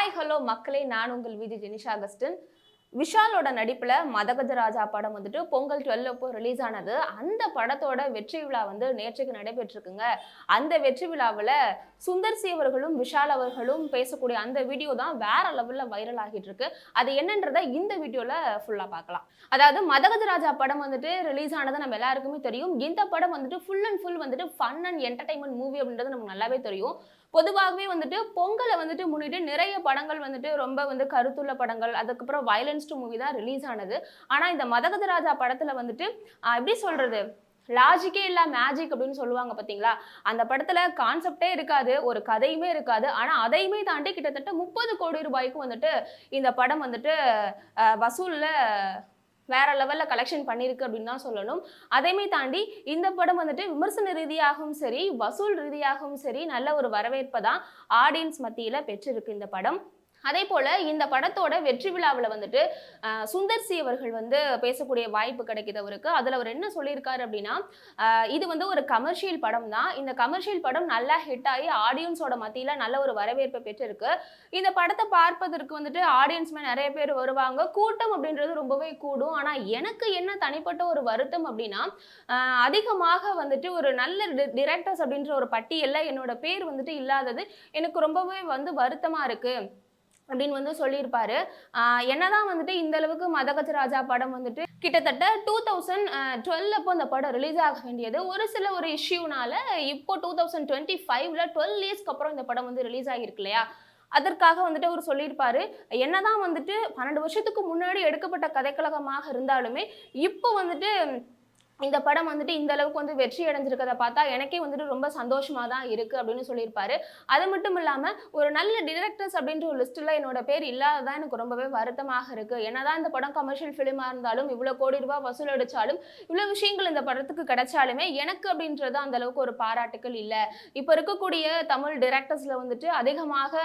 Hi hello மக்களே நான் உங்கள் வீதி ஜெனிஷா அகஸ்டின். விஷாலோட நடிப்புல மதகஜராஜா படம் வந்துட்டு பொங்கல் டுவெல் அப்போ ரிலீஸ் ஆனது. அந்த படத்தோட வெற்றி விழா வந்து நேற்றுக்கு நடைபெற்றிருக்குங்க. அந்த வெற்றி விழாவில் சுந்தர் சி அவர்களும் விஷால் அவர்களும் பேசக்கூடிய அந்த வீடியோ தான் வேற லெவல்ல வைரல் ஆகிட்டு இருக்கு அது என்னன்றதை இந்த வீடியோல ஃபுல்லா பார்க்கலாம். அதாவது மதகஜ ராஜா படம் வந்துட்டு ரிலீஸ் ஆனது நம்ம எல்லாருக்குமே தெரியும். இந்த படம் வந்துட்டு ஃபுல் அண்ட் ஃபுல் வந்துட்டு ஃபன் அண்ட் என்டர்டைன்மெண்ட் மூவி அப்படின்றது நமக்கு நல்லாவே தெரியும். பொதுவாகவே வந்துட்டு பொங்கலை வந்துட்டு முன்னிட்டு நிறைய படங்கள் வந்துட்டு ரொம்ப வந்து கருத்துள்ள படங்கள் அதுக்கப்புறம் வயலன்ஸ் மூவி தான் ரிலீஸ் ஆனது. ஆனால் இந்த மதகத ராஜா படத்தில் வந்துட்டு எப்படி சொல்றது? லாஜிக்கே இல்ல மேஜிக் அப்படின்னு சொல்லுவாங்க பாத்தீங்களா? அந்த படத்துல கான்செப்டே இருக்காது ஒரு கதையுமே இருக்காது. ஆனா அதையுமே தாண்டி கிட்டத்தட்ட முப்பது கோடி ரூபாய்க்கு வந்துட்டு இந்த படம் வந்துட்டு வசூல்ல வேற லெவலில் கலெக்ஷன் பண்ணியிருக்கு அப்படின்னு தான் சொல்லணும். அதையுமே தாண்டி இந்த படம் வந்துட்டு விமர்சன ரீதியாகவும் சரி வசூல் ரீதியாகவும் சரி நல்ல ஒரு வரவேற்பை தான் ஆடியன்ஸ் மத்தியில் பெற்றிருக்கு இந்த படம். அதே போல இந்த படத்தோட வெற்றி விழாவில் வந்துட்டு சுந்தர் சி அவர்கள் வந்து பேசக்கூடிய வாய்ப்பு கிடைக்குது அவருக்கு. அதில் அவர் என்ன சொல்லியிருக்காரு அப்படின்னா இது வந்து ஒரு கமர்ஷியல் படம் தான். இந்த கமர்ஷியல் படம் நல்லா ஹிட் ஆகி ஆடியன்ஸோட மத்தியில் நல்ல ஒரு வரவேற்பை பெற்றிருக்கு. இந்த படத்தை பார்ப்பதற்கு வந்துட்டு ஆடியன்ஸ்மே நிறைய பேர் வருவாங்க. கூட்டம் அப்படின்றது ரொம்பவே கூடும். ஆனால் எனக்கு என்ன தனிப்பட்ட ஒரு வருத்தம் அப்படின்னா அதிகமாக வந்துட்டு ஒரு நல்ல டிரெக்டர்ஸ் அப்படின்ற ஒரு பட்டியலில் என்னோட பேர் வந்துட்டு இல்லாதது எனக்கு ரொம்பவே வந்து வருத்தமாக இருக்குது அப்படின்னு வந்து சொல்லியிருப்பாரு. என்னதான் வந்துட்டு இந்த அளவுக்கு மதகஜ ராஜா படம் வந்துட்டு கிட்டத்தட்ட டூ தௌசண்ட் டுவெல் அப்போ அந்த படம் ரிலீஸ் ஆக வேண்டியது. ஒரு சில ஒரு இஷ்யூனால இப்போ டூ தௌசண்ட் டுவெண்ட்டி ஃபைவ்ல டுவெல் இயர்ஸ்க்கு அப்புறம் இந்த படம் வந்து ரிலீஸ் ஆகிருக்கு இல்லையா? அதற்காக வந்துட்டு அவர் சொல்லியிருப்பாரு என்னதான் வந்துட்டு பன்னெண்டு வருஷத்துக்கு முன்னாடி எடுக்கப்பட்ட கதைக்கழகமாக இருந்தாலுமே இப்போ வந்துட்டு இந்த படம் வந்துட்டு இந்த அளவுக்கு வந்து வெற்றி அடைஞ்சிருக்கதை பார்த்தா எனக்கே வந்துட்டு ரொம்ப சந்தோஷமா தான் இருக்கு அப்படின்னு சொல்லியிருப்பாரு. அது மட்டும் இல்லாம ஒரு நல்ல டிரெக்டர்ஸ் அப்படின்ற ஒரு லிஸ்ட்ல என்னோட பேர் இல்லாததான் எனக்கு ரொம்பவே வருத்தமாக இருக்கு. என்னதான் இந்த படம் கமர்ஷியல் ஃபிலிமாக இருந்தாலும் இவ்வளவு கோடி ரூபாய் வசூல் அடிச்சாலும் இவ்வளவு விஷயங்கள் இந்த படத்துக்கு கிடைச்சாலுமே எனக்கு அப்படின்றது அந்த அளவுக்கு ஒரு பாராட்டுக்கள் இல்லை. இப்போ இருக்கக்கூடிய தமிழ் டிரெக்டர்ஸ்ல வந்துட்டு அதிகமாக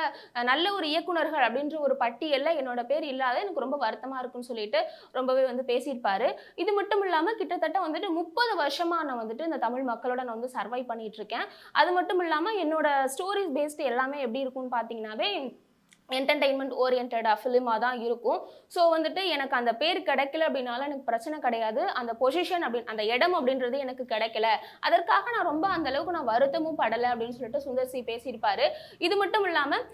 நல்ல ஒரு இயக்குனர்கள் அப்படின்ற ஒரு பட்டியலில் என்னோட பேர் இல்லாத எனக்கு ரொம்ப வருத்தமா இருக்குன்னு சொல்லிட்டு ரொம்பவே வந்து பேசியிருப்பாரு. இது மட்டும் இல்லாம கிட்டத்தட்ட வந்துட்டு முப்பது வருஷமா நான் வந்துட்டு இந்த தமிழ் மக்களோட நான் வந்து சர்வை பண்ணிட்டு இருக்கேன். அது மட்டும் இல்லாம என்னோட ஸ்டோரிஸ் பேஸ்டு எல்லாமே எப்படி இருக்கும்னு பார்த்தீங்கன்னாவே என்டர்டெயின்மெண்ட் ஓரியன்டாக ஃபிலிமாக தான் இருக்கும். ஸோ வந்துட்டு எனக்கு அந்த பேர் கிடைக்கல அப்படின்னாலும் எனக்கு பிரச்சனை கிடையாது. அந்த பொசிஷன் அப்படின்னு அந்த இடம் அப்படின்றது எனக்கு கிடைக்கல. அதற்காக நான் ரொம்ப அந்த அளவுக்கு நான் வருத்தமும் படலை அப்படின்னு சொல்லிட்டு சுந்தர் சி பேசியிருப்பாரு. இது மட்டும் இல்லாமல்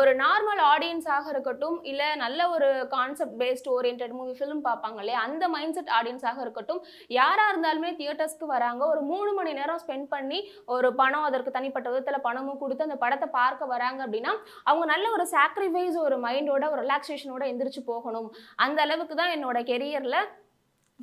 ஒரு நார்மல் ஆடியன்ஸாக இருக்கட்டும் இல்லை நல்ல ஒரு concept based orient movie film பார்ப்பாங்க இல்லையா? அந்த மைண்ட் செட் ஆடியன்ஸாக இருக்கட்டும் யாராக இருந்தாலுமே தியேட்டர்ஸ்க்கு வராங்க. ஒரு மூணு மணி நேரம் ஸ்பெண்ட் பண்ணி ஒரு பணம் அதற்கு தனிப்பட்ட விதத்தில் பணமும் கொடுத்து அந்த படத்தை பார்க்க வராங்க அப்படின்னா அவங்க நல்ல ஒரு சாக்ரிஃபைஸ் ஒரு மைண்டோட ஒரு ரிலாக்ஸேஷனோட எந்திரிச்சு போகணும். அந்த அளவுக்கு தான் என்னோட கெரியரில்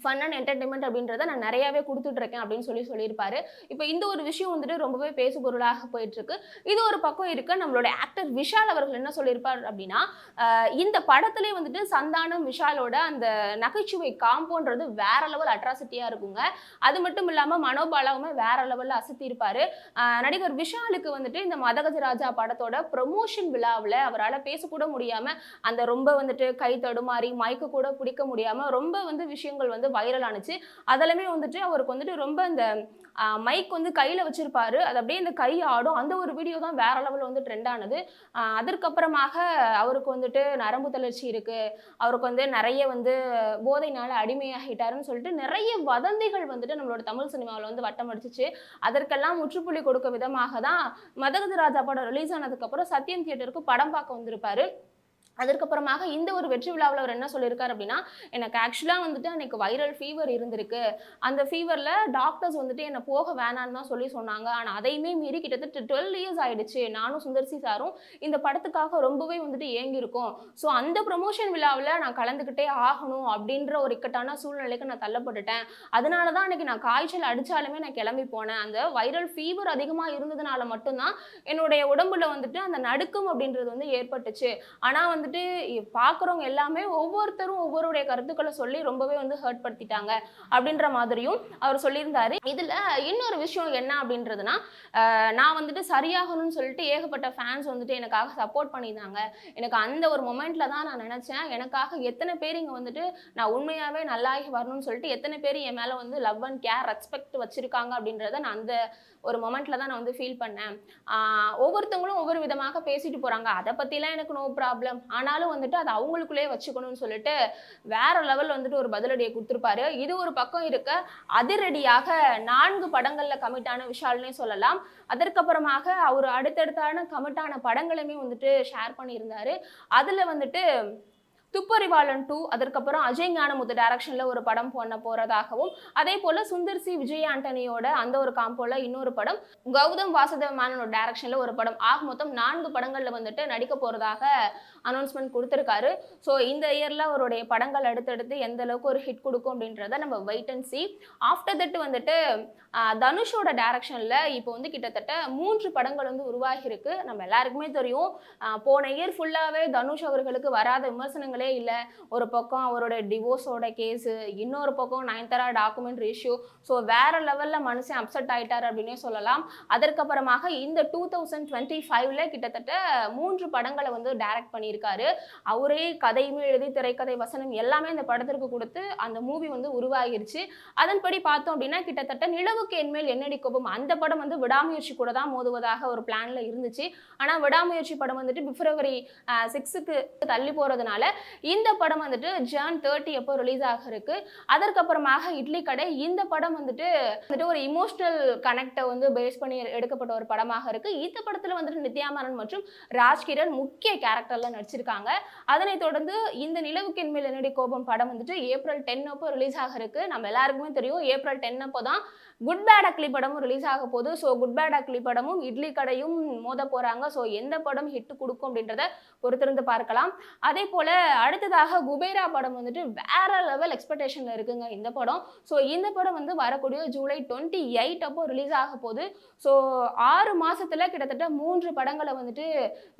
ஃபன் அண்ட் என்டர்டைன்மெண்ட் அப்படின்றத நான் நிறையாவே கொடுத்துட்ருக்கேன் அப்படின்னு சொல்லி சொல்லியிருப்பாரு. இப்போ இந்த ஒரு விஷயம் வந்துட்டு ரொம்பவே பேசு பொருளாக போயிட்டுருக்கு. இது ஒரு பக்கம் இருக்க நம்மளோட ஆக்டர் விஷால் அவர்கள் என்ன சொல்லியிருப்பார் அப்படின்னா இந்த படத்துலேயே வந்துட்டு சந்தானம் விஷாலோட அந்த நகைச்சுவை காம்போன்றது வேற லெவல் அட்ராசிட்டியாக இருக்குங்க. அது மட்டும் இல்லாமல் மனோபாலாவுமே வேற லெவலில் அசத்தியிருப்பார். நடிகர் விஷாலுக்கு வந்துட்டு இந்த மதகஜராஜா படத்தோட ப்ரொமோஷன் விழாவில் அவரால் பேசக்கூட முடியாமல் அந்த ரொம்ப வந்துட்டு கை தடுமாறி மயக்க கூட பிடிக்க முடியாமல் ரொம்ப வந்து விஷயங்கள் வந்து வைரல் ஆனுச்சு. அதெல்லாமே வந்துட்டு அவருக்கு வந்துட்டு ரொம்ப இந்த மைக் வந்து கையில் வச்சிருப்பாரு. அது அப்படியே இந்த கை ஆடும். அந்த ஒரு வீடியோ தான் வேற லெவலில் வந்து ட்ரெண்ட் ஆனது. அதற்கப்புறமாக அவருக்கு வந்துட்டு நரம்பு தளர்ச்சி இருக்கு. அவருக்கு வந்து நிறைய வந்து போதைனால அடிமையாகிட்டாருன்னு சொல்லிட்டு நிறைய வதந்திகள் வந்துட்டு நம்மளோட தமிழ் சினிமாவில் வந்து வட்டம் அடிச்சிச்சு. அதற்கெல்லாம் முற்றுப்புள்ளி கொடுக்க விதமாக தான் மதகத ராஜா படம் ரிலீஸ் ஆனதுக்கப்புறம் சத்யம் தியேட்டருக்கு படம் பார்க்க வந்திருப்பாரு. அதற்கப்புறமாக இந்த ஒரு வெற்றி விழாவில் அவர் என்ன சொல்லியிருக்காரு அப்படின்னா எனக்கு ஆக்சுவலாக வந்துட்டு அன்னைக்கு வைரல் ஃபீவர் இருந்திருக்கு. அந்த ஃபீவரில் டாக்டர்ஸ் வந்துட்டு என்னை போக வேணான்னு தான் சொல்லி சொன்னாங்க. ஆனால் அதையுமே மீறி கிட்டத்தட்ட டுவெல் இயர்ஸ் ஆயிடுச்சு. நானும் சுந்தர்சி சாரும் இந்த படத்துக்காக ரொம்பவே வந்துட்டு ஏங்கியிருக்கோம். ஸோ அந்த ப்ரொமோஷன் விழாவில் நான் கலந்துக்கிட்டே ஆகணும் அப்படின்ற ஒரு இக்கட்டான சூழ்நிலைக்கு நான் தள்ளப்பட்டுட்டேன். அதனால தான் அன்னைக்கு நான் காய்ச்சல் அடித்தாலுமே நான் கிளம்பி போனேன். அந்த வைரல் ஃபீவர் அதிகமாக இருந்ததுனால மட்டும்தான் என்னுடைய உடம்புல வந்துட்டு அந்த நடுக்கம் அப்படின்றது வந்து ஏற்பட்டுச்சு. ஆனால் வந்துட்டு வந்துட்டு பார்க்குறவங்க எல்லாமே ஒவ்வொருத்தரும் ஒவ்வொருடைய கருத்துக்களை சொல்லி ரொம்பவே வந்து ஹர்ட் படுத்திட்டாங்க அப்படின்ற மாதிரியும் அவர் சொல்லியிருந்தாரு. இதில் இன்னொரு விஷயம் என்ன அப்படின்றதுனா நான் வந்துட்டு சரியாகணும்னு சொல்லிட்டு ஏகப்பட்ட ஃபேன்ஸ் வந்துட்டு எனக்காக சப்போர்ட் பண்ணியிருந்தாங்க. எனக்கு அந்த ஒரு மொமெண்ட்ல தான் நான் நினைச்சேன். எனக்காக எத்தனை பேர் இங்கே வந்துட்டு நான் உண்மையாகவே நல்லாகி வரணும்னு சொல்லிட்டு எத்தனை பேர் என் மேலே வந்து லவ் அண்ட் கேர் ரெஸ்பெக்ட் வச்சிருக்காங்க அப்படின்றத நான் அந்த ஒரு மொமெண்ட்ல தான் நான் வந்து ஃபீல் பண்ணேன். ஒவ்வொருத்தவங்களும் ஒவ்வொரு விதமாக பேசிட்டு போகிறாங்க அதை பற்றிலாம் எனக்கு நோ ப்ராப்ளம் ஆனாலும் வந்துட்டு அதை அவங்களுக்குள்ளேயே வச்சுக்கணும்னு சொல்லிட்டு வேற லெவல் வந்துட்டு ஒரு பதிலடியை கொடுத்துருப்பாரு. இது ஒரு பக்கம் இருக்க அதிரடியாக நான்கு படங்களில் கமிட்டான விஷால்னே சொல்லலாம். அதற்கப்புறமாக அவர் அடுத்தடுத்தான கமிட்டான படங்களுமே வந்துட்டு ஷேர் பண்ணியிருந்தாரு. அதில் வந்துட்டு துப்பறிவாளன் டூ அதற்கப்புறம் அஜய் ஞானமுத்து டைரக்ஷன்ல ஒரு படம் பண்ண போறதாகவும் அதே போல சுந்தர் சி விஜய் ஆண்டனியோட அந்த ஒரு காம்போல இன்னொரு படம் கௌதம் வாசுதேவ மேனனோட டைரக்ஷன்ல ஒரு படம் ஆக மொத்தம் நான்கு படங்கள்ல வந்துட்டு நடிக்க போறதாக அனௌன்ஸ்மெண்ட் கொடுத்துருக்காரு. ஸோ இந்த இயர்ல அவருடைய படங்கள் அடுத்தடுத்து எந்த அளவுக்கு ஒரு ஹிட் கொடுக்கும் அப்படின்றத நம்ம wait and see after that வந்துட்டு தனுஷோட டைரக்ஷன்ல இப்போ வந்து கிட்டத்தட்ட மூன்று படங்கள் வந்து உருவாகி இருக்கு நம்ம எல்லாருக்குமே தெரியும். போன இயர் ஃபுல்லாவே தனுஷ் அவர்களுக்கு வராத விமர்சனங்களே இல்லை. ஒரு பக்கம் அவரோட டிவோர்ஸோட கேஸு இன்னொரு பக்கம் நயன்தாரா டாக்குமெண்ட்ரி இஷ்யூ ஸோ வேற லெவலில் மனுஷன் அப்செட் ஆயிட்டார் அப்படின்னே சொல்லலாம். அதற்கப்புறமாக இந்த டூ தௌசண்ட் டுவெண்ட்டி ஃபைவ்ல கிட்டத்தட்ட மூன்று படங்களை வந்து டைரக்ட் பண்ணியிருக்காரு. அவரே கதையுமே எழுதி திரைக்கதை வசனம் எல்லாமே இந்த படத்திற்கு கொடுத்து அந்த மூவி வந்து உருவாகிருச்சு. அதன்படி பார்த்தோம் அப்படின்னா கிட்டத்தட்ட நிலவுக்கு என்மேல் என்னடி கோபம்? அந்த படம் வந்து விடாமுயற்சி கூட தான் மோதுவதாக ஒரு பிளான்ல இருந்துச்சு. ஆனால் விடாமுயற்சி படம் வந்துட்டு பிப்ரவரி சிக்ஸுக்கு தள்ளி போறதுனால இந்த படம் வந்துட்டு ஜான் தேர்ட்டி எப்போ ரிலீஸ் ஆக இருக்கு அதற்கப்புறமாக இட்லி கடை இந்த படம் வந்துட்டு வந்துட்டு ஒரு இமோஷனல் கனெக்டை வந்து பேஸ் பண்ணி எடுக்கப்பட்ட ஒரு படமாக இருக்கு. இந்த படத்தில் வந்துட்டு நித்யா மேனன் மற்றும் ராஜ்கிரண் முக்கிய கேரக்டர்ல நடிச்சிருக்காங்க. அதனைத் தொடர்ந்து இந்த நிலவுக்கு மேல் என்னடி கோபம் படம் வந்துட்டு ஏப்ரல் டென் அப்போ ரிலீஸ் ஆக இருக்கு. நம்ம எல்லாருக்குமே தெரியும் ஏப்ரல் டென் அப்போ தான் குட் பேட் அக்லி படமும் ரிலீஸ் ஆக போகுது. ஸோ குட் பேட் அக்லி படமும் இட்லி கடையும் மோத போறாங்க. ஸோ எந்த படம் ஹிட் கொடுக்கும் அப்படின்றத பொறுத்திருந்து பார்க்கலாம். அதே போல அடுத்ததாக குபேரா படம் வந்துட்டு வேற லெவல் எக்ஸ்பெக்டேஷன்ல இருக்குங்க இந்த படம். ஸோ இந்த படம் வந்து வரக்கூடிய ஜூலை டுவெண்ட்டி எயிட் அப்போ ரிலீஸ் ஆக போகுது. ஸோ ஆறு மாசத்துல கிட்டத்தட்ட மூன்று படங்களை வந்துட்டு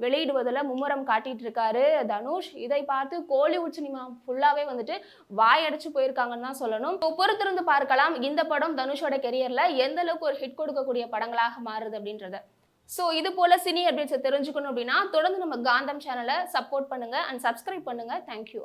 வெளியிடுவதில் மும்முரம் காட்டிட்டு இருக்காரு தனுஷ். இதை பார்த்து கோலிவுட் சினிமா ஃபுல்லாகவே வந்துட்டு வாயடைச்சு போயிருக்காங்கன்னு தான் சொல்லணும். பொறுத்திருந்து பார்க்கலாம் இந்த படம் தனுஷோட கெரியர்ல எந்த அளவுக்கு ஒரு ஹிட் கொடுக்கக்கூடிய படங்களாக மாறுது அப்படின்றத. ஸோ இது போல சினி அப்டேட்ஸை தெரிஞ்சுக்கணும் அப்படின்னா தொடர்ந்து நம்ம காந்தம் சேனலை சப்போர்ட் பண்ணுங்க அண்ட் சப்ஸ்கிரைப் பண்ணுங்க. தேங்க்யூ